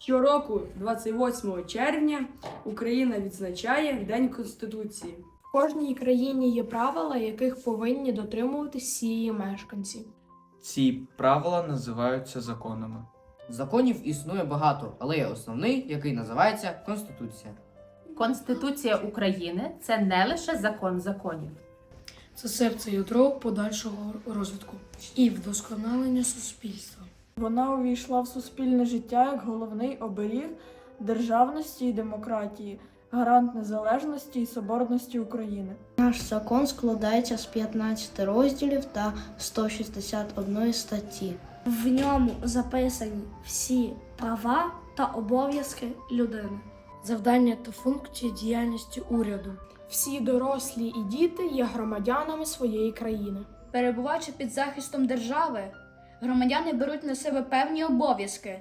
Щороку, 28 червня, Україна відзначає День Конституції. В кожній країні є правила, яких повинні дотримуватись всі її мешканці. Ці правила називаються законами. Законів існує багато, але є основний, який називається Конституція. Конституція України це не лише закон законів. Це серце ядро подальшого розвитку і вдосконалення суспільства. Вона увійшла в суспільне життя як головний оберіг державності і демократії, гарант незалежності і соборності України. Наш закон складається з 15 розділів та 161 статті. В ньому записані всі права та обов'язки людини. Завдання та функції діяльності уряду. Всі дорослі і діти є громадянами своєї країни. Перебуваючи під захистом держави, громадяни беруть на себе певні обов'язки,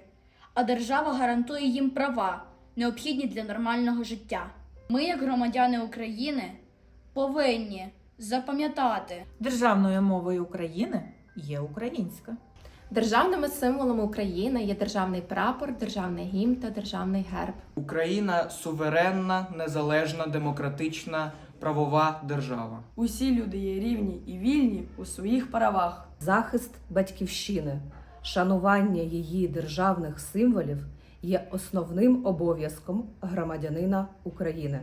а держава гарантує їм права, необхідні для нормального життя. Ми, як громадяни України, повинні запам'ятати, Державною мовою України є українська. Державними символами України є державний прапор, державний гімн та державний герб. Україна суверенна, незалежна, демократична, правова держава. Усі люди є рівні і вільні у своїх правах. Захист батьківщини, шанування її державних символів є основним обов'язком громадянина України.